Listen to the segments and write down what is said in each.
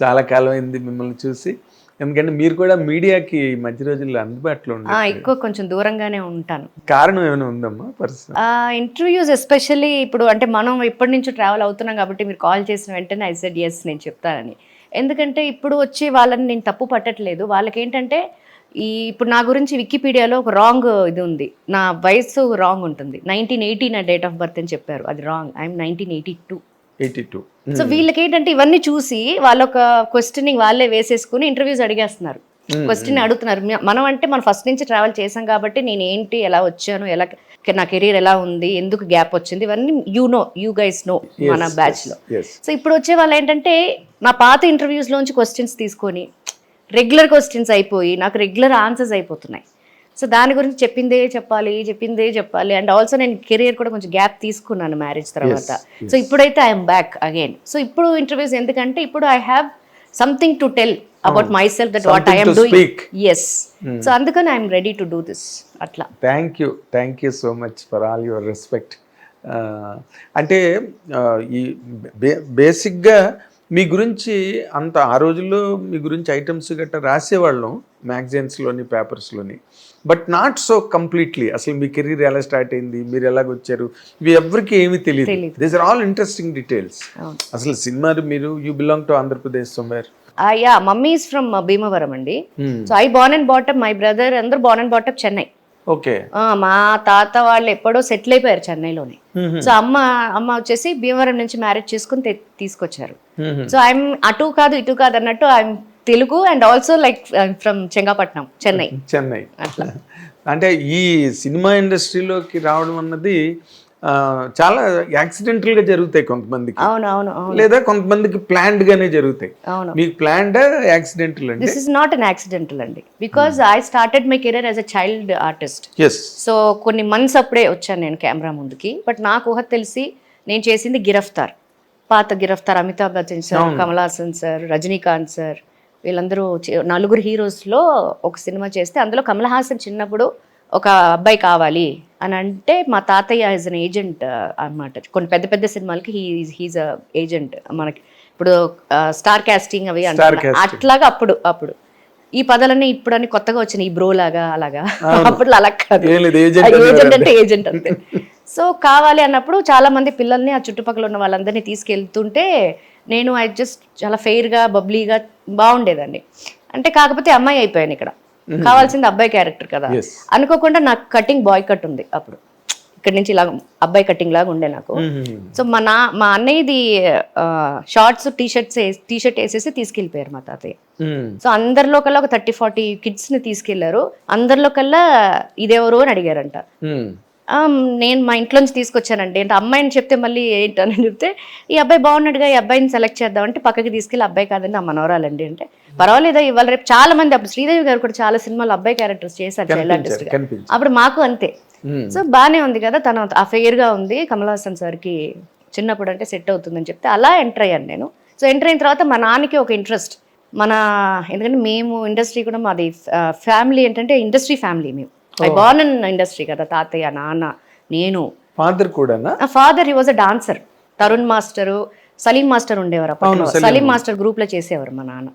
చాలా కాలం అయింది మిమ్మల్ని చూసి. ఎందుకంటే మీరు కూడా మీడియాకి మధ్య రోజుల్లో అందుబాటులో ఎక్కువ కొంచెం దూరంగానే ఉంటాను. కారణం ఏమైనా ఉందమ్మా ఇంటర్వ్యూస్ ఎస్పెషల్లీ ఇప్పుడు అంటే మనం ఇప్పటి నుంచి ట్రావెల్ అవుతున్నాం కాబట్టి మీరు కాల్ చేసిన వెంటనే ఐ సెడ్ ఎస్ నేను చెప్తానని. ఎందుకంటే ఇప్పుడు వచ్చి వాళ్ళని నేను తప్పు పట్టట్లేదు. వాళ్ళకి ఏంటంటే ఈ ఇప్పుడు నా గురించి వికీపీడియాలో ఒక రాంగ్ ఇది ఉంది. నా వయసు రాంగ్ ఉంటుంది. నైన్టీన్ ఎయిటీ నా డేట్ ఆఫ్ బర్త్ అని చెప్పారు. అది wrong. I'm nineteen eighty two. Eighty two. So వీళ్ళకి ఏంటంటే ఇవన్నీ చూసి వాళ్ళొక క్వశ్చనింగ్ వాళ్ళే వేసేసుకుని ఇంటర్వ్యూస్ అడిగేస్తున్నారు. క్వశ్చన్ అడుగుతున్నారు. మనం అంటే మనం ఫస్ట్ నుంచి ట్రావెల్ చేసాం కాబట్టి నేను ఏంటి ఎలా వచ్చాను ఎలా నా కెరీర్ ఎలా ఉంది ఎందుకు గ్యాప్ వచ్చింది ఇవన్నీ you know you guys know మన బ్యాచ్లో. సో ఇప్పుడు వచ్చే వాళ్ళు ఏంటంటే నా పాత ఇంటర్వ్యూస్ లోంచి క్వశ్చన్స్ తీసుకొని రెగ్యులర్ క్వశ్చన్స్ అయిపోయి నాకు రెగ్యులర్ ఆన్సర్స్ అయిపోతున్నాయి. సో దాని గురించి చెప్పిందే చెప్పాలి చెప్పిందే చెప్పాలి. అండ్ ఆల్సో నేను కెరియర్ కూడా కొంచెం గ్యాప్ తీసుకున్నాను మ్యారేజ్ తర్వాత. సో ఇప్పుడైతే ఐఎమ్ బ్యాక్ అగైన్ సో ఇప్పుడు ఇంటర్వ్యూస్ ఎందుకంటే ఇప్పుడు I have something to tell about myself that what I'm doing. Yes so అందుకని I'm ready to do this అట్లా. Thank you thank you so much for all your respect అంటే ఈ బేసిక్గా మీ గురించి అంత ఆ రోజుల్లో మీ గురించి ఐటమ్స్ గట్రా రాసేవాళ్ళం మ్యాగజైన్స్లోని పేపర్స్లోని బట్ నాట్ సో కంప్లీట్లీ. అసలు మీ కెరీర్ ఎలా స్టార్ట్ అయింది? మీరు ఎలాగ వచ్చారు? ఇవి ఎవరికి ఏమీ తెలియదు. This are all interesting details. అసలు సినిమా మీరు you belong to Andhra Pradesh somewhere yeah mummy is from Bhimavaram అండి. So I born and బాటప్ my brother అందరూ బార్న్ అండ్ బాటప్ చెన్నై ఓకే మా తాత వాళ్ళు ఎప్పుడో సెటిల్ అయిపోయారు చెన్నైలోనే సో అమ్మ అమ్మ వచ్చేసి భీమవరం నుంచి మ్యారేజ్ చేసుకుని తీసుకొచ్చారు. సో ఐఎమ్ అటు కాదు ఇటు కాదు అన్నట్టు I'm Telugu and also like from Chengapatnam Chennai. Chennai. అట్లా. అంటే ఈ సినిమా ఇండస్ట్రీలోకి రావడం అన్నది చాలా యాక్సిడెంటల్గా జరుగుతాయి కొంతమందికి. లేదా కొంతమందికి ప్లాన్డ్ గానే జరుగుతాయి. అవును. మీకు ప్లాన్డ్ యాక్సిడెంటల్ అంటే? This is not an accidental అండి. Because I started my career as a child artist so కొన్ని మంత్స్ అప్పుడే వచ్చాను నేను కెమెరా ముందుకి. బట్ నాకు ఊహ తెలిసి నేను చేసింది గిరఫ్తార్. పాత Giraftaar Amitabh Bachchan sir Kamal Haasan sir Rajinikanth sir వీళ్ళందరూ నలుగురు హీరోస్లో ఒక సినిమా చేస్తే అందులో కమల్ హాసన్ చిన్నప్పుడు ఒక అబ్బాయి కావాలి అని అంటే మా తాతయ్య ఈజ్ అన్ ఏజెంట్ అన్నమాట. కొన్ని పెద్ద పెద్ద సినిమాలకి హీ హీజ్ అ ఏజెంట్ మనకి. ఇప్పుడు స్టార్ కాస్టింగ్ అవి అంటారు casting. అట్లాగా అప్పుడు అప్పుడు. ఈ పదాలన్నీ ఇప్పుడని కొత్తగా వచ్చినాయి ఈ బ్రో లాగా అలాగా. అప్పుడు అలా కాదు. ఏజెంట్ అంటే ఏజెంట్ అంతే. సో కావాలి అన్నప్పుడు చాలా మంది పిల్లల్ని ఆ చుట్టుపక్కల ఉన్న వాళ్ళందరినీ తీసుకెళ్తుంటే నేను ఐ జస్ట్ చాలా ఫెయిర్గా బబ్లీగా బాగుండేదండి అంటే కాకపోతే అమ్మాయి అయిపోయాను ఇక్కడ. కావాల్సింది అబ్బాయి క్యారెక్టర్ కదా. అనుకోకుండా నాకు కటింగ్ బాయ్ కట్ ఉంది అప్పుడు. ఇక్కడ నుంచి ఇలా అబ్బాయి కటింగ్ లాగా ఉండే నాకు. సో మా నా మా అన్నయ్యది shorts T shirts T shirt వేసేసి తీసుకెళ్ళిపోయారు మా తాతయ్య. సో అందరిలో కల్లా ఒక థర్టీ ఫార్టీ కిడ్స్ని తీసుకెళ్ళారు. అందరిలో కల్లా ఇదెవరు అని అడిగారంట. నేను మా ఇంట్లో నుంచి తీసుకొచ్చానండి. అంటే అమ్మాయిని చెప్తే మళ్ళీ ఏంటని చెప్తే ఈ అబ్బాయి బాగున్నాడుగా ఈ అబ్బాయిని సెలెక్ట్ చేద్దాం అంటే పక్కకి తీసుకెళ్ళి అబ్బాయి కాదండి ఆ మనవరాలండి. అంటే పర్వాలేదా ఇవాళ రేపు చాలా మంది అప్పుడు శ్రీదేవి గారు కూడా చాలా సినిమాలు అబ్బాయి క్యారెక్టర్స్ చేశారు చైల్డ్ ఆర్టిస్ట్ అప్పుడు మాకు అంతే. సో బానే ఉంది కదా తను ఆ ఫెయిర్గా ఉంది. కమల్ హాసన్ సార్కి చిన్నప్పుడు అంటే సెట్ అవుతుందని చెప్తే అలా ఎంటర్ అయ్యాను నేను. సో ఎంటర్ అయిన తర్వాత మా నాన్నకి ఒక ఇంట్రెస్ట్ మన ఎందుకంటే మేము ఇండస్ట్రీ కూడా మాది ఫ్యామిలీ ఏంటంటే ఇండస్ట్రీ ఫ్యామిలీ మేము. ఐ బార్న్ ఇన్ ఇండస్ట్రీ కదా తాతయ్య నాన్న నేను. ఫాదర్ కూడానా? నా father he was a dancer Tarun master Salim master ఉండేవారు అప్పట్లో. సలీం మాస్టర్ గ్రూప్లో చేసేవారు మా నాన్న.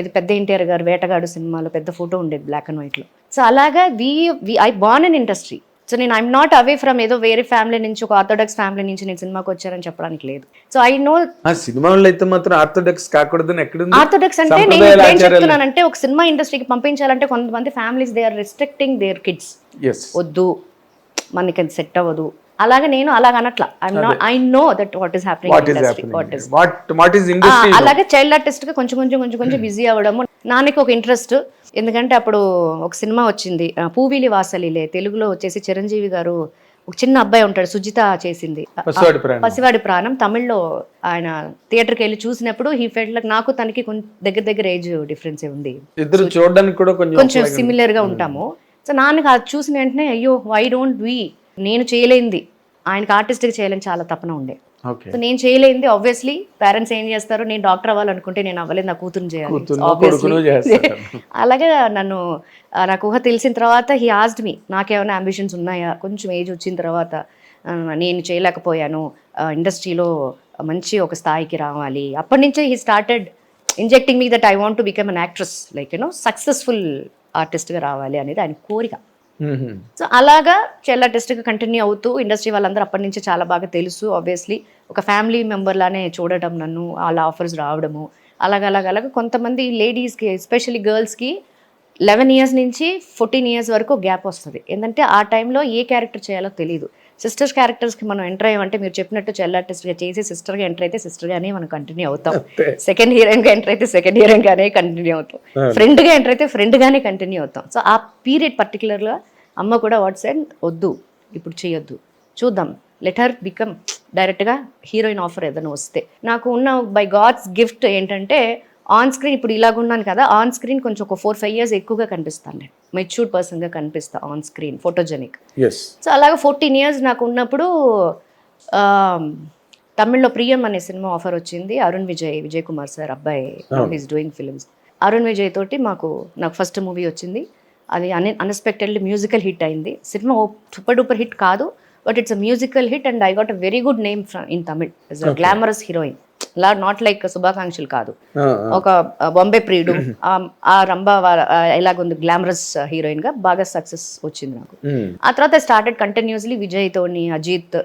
ఇది పెద్ద ఎన్టీఆర్ గారు వేటగాడు సినిమాలో పెద్ద ఫోటో ఉండేది బ్లాక్ అండ్ వైట్లో. సో అలాగా we we I born in industry so నేను ఐఎమ్ నాట్ అవే ఫ్రమ్ ఏదో వేరే ఫ్యామిలీ నుంచి ఒక ఆర్థోడాక్స్ ఫ్యామిలీ నుంచి నేను సినిమాకి వచ్చానని చెప్పడానికి లేదు. సో ఐ నో సినిమాలో అయితే మాత్రం ఆర్థోడాక్స్ కాకూడదని ఆర్థోడాక్స్ అంటే నేను ఏం. చెప్తున్నానంటే ఒక సినిమా ఇండస్ట్రీకి పంపించాలంటే కొంతమంది families they are restricting their kids వద్దు. మనకి అది సెట్ అవ్వదు. అలాగే నేను అలాగ అనట్లా. I know that what is happening industry అలాగే చైల్డ్ ఆర్టిస్ట్గా కొంచెం కొంచెం కొంచెం కొంచెం బిజీ అవ్వడము నాన్నకి ఒక ఇంట్రెస్ట్ ఎందుకంటే అప్పుడు ఒక సినిమా వచ్చింది పూవిలి వాసలిలే తెలుగులో వచ్చేసి చిరంజీవి గారు ఒక చిన్న అబ్బాయి ఉంటాడు సుజిత చేసింది. పసివాడి ప్రాణం. తమిళ్ళో ఆయన థియేటర్కి వెళ్ళి చూసినప్పుడు హీ ఫెల్ట్ నాకు తనకి కొంచెం దగ్గర దగ్గర ఏజ్ డిఫరెన్స్ ఉంది. ఇద్దరు చూడడానికి కూడా కొంచెం కొంచెం సిమిలర్గా ఉంటాము. సో నాన్నకి అది చూసిన వెంటనే అయ్యో వై డోంట్ వి నేను చేయలేంది ఆయనకి ఆర్టిస్ట్గా చేయాలని చాలా తపన ఉండే. సో నేను చేయలేంది ఆబ్వియస్లీ పేరెంట్స్ ఏం చేస్తారు? నేను డాక్టర్ అవ్వాలనుకుంటే నేను అవ్వలేదు నా కూతురు చేయాలి. అలాగే నన్ను నాకు ఊహ తెలిసిన తర్వాత హీ ఆస్డ్ మీ నాకేమైనా అంబిషన్స్ ఉన్నాయా? కొంచెం ఏజ్ వచ్చిన తర్వాత నేను చేయలేకపోయాను. ఇండస్ట్రీలో మంచి ఒక స్థాయికి రావాలి. అప్పటి నుంచే he started injecting me that I want to become an actress like you know successful ఆర్టిస్ట్గా రావాలి అనేది ఆయన కోరిక. సో అలాగా చాలా టెస్ట్గా కంటిన్యూ అవుతూ ఇండస్ట్రీ వాళ్ళందరూ అప్పటి నుంచి చాలా బాగా తెలుసు ఆబ్వియస్లీ ఒక ఫ్యామిలీ మెంబర్ లానే చూడటం నన్ను వాళ్ళ ఆఫర్స్ రావడము. అలాగ అలాగ అలాగ. కొంతమంది లేడీస్కి ఎస్పెషల్లీ గర్ల్స్కి లెవెన్ ఇయర్స్ నుంచి ఫోర్టీన్ ఇయర్స్ వరకు గ్యాప్ వస్తుంది. ఏంటంటే ఆ టైంలో ఏ క్యారెక్టర్ చేయాలో తెలియదు సిస్టర్స్ క్యారెక్టర్స్కి మనం ఎంటర్ అయ్యామంటే మీరు చెప్పినట్టు చెల్ల ఆర్టిస్ట్గా చేసి సిస్టర్గా ఎంటర్ అయితే సిస్టర్గానే మనం కంటిన్యూ అవుతాం. సెకండ్ హీరోయిన్గా ఎంటర్ అయితే సెకండ్ హీరోయిన్గానే కంటిన్యూ అవుతాం. ఫ్రెండ్గా ఎంటర్ అయితే ఫ్రెండ్గానే కంటిన్యూ అవుతాం. సో ఆ పీరియడ్ పర్టికులర్గా అమ్మ కూడా వాట్స్ అండ్ వద్దు ఇప్పుడు చేయొద్దు చూద్దాం. లెటర్ బికమ్ డైరెక్ట్గా హీరోయిన్ ఆఫర్ ఏదైనా వస్తే. నాకు ఉన్న బై గాడ్స్ గిఫ్ట్ ఏంటంటే ఆన్ స్క్రీన్ ఇప్పుడు ఇలాగున్నాను కదా ఆన్ స్క్రీన్ కొంచెం ఒక ఫోర్ ఫైవ్ ఇయర్స్ ఎక్కువగా కనిపిస్తాను నేను మెచ్యూర్డ్ పర్సన్గా కనిపిస్తా ఆన్ స్క్రీన్ ఫోటోజెనిక్ సో అలాగే ఫోర్టీన్ ఇయర్స్ నాకు ఉన్నప్పుడు ఆ, తమిళ్ళో ప్రియం అనే సినిమా ఆఫర్ వచ్చింది. అరుణ్ విజయ్ విజయ్ కుమార్ సార్ అబ్బాయి is doing films Arun Vijay తోటి మాకు నాకు ఫస్ట్ మూవీ వచ్చింది. అది అన్ అన్ఎక్స్పెక్టెడ్లీ మ్యూజికల్ హిట్ అయింది. సినిమా సూపర్ డూపర్ హిట్ కాదు but it's a musical hit and I got a very good name in Tamil is a glamorous heroine law not like శుభాకాంక్షలు కాదు. ఒక బొంబే ప్రియుడు ఆ- ఆ రంభ ఎలాగుంది గ్లామరస్ హీరోయిన్గా బాగా సక్సెస్ వచ్చింది నాకు. ఆ తర్వాత స్టార్టెడ్ కంటిన్యూస్లీ విజయ్ తోని అజిత్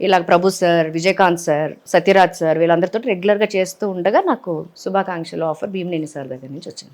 ఇలా Prabhu sir Vijayakanth sir Sathyaraj sir వీళ్ళందరితో రెగ్యులర్గా చేస్తూ ఉండగా నాకు శుభాకాంక్షలు ఆఫర్ భీమనేని సార్ దగ్గర నుంచి వచ్చింది.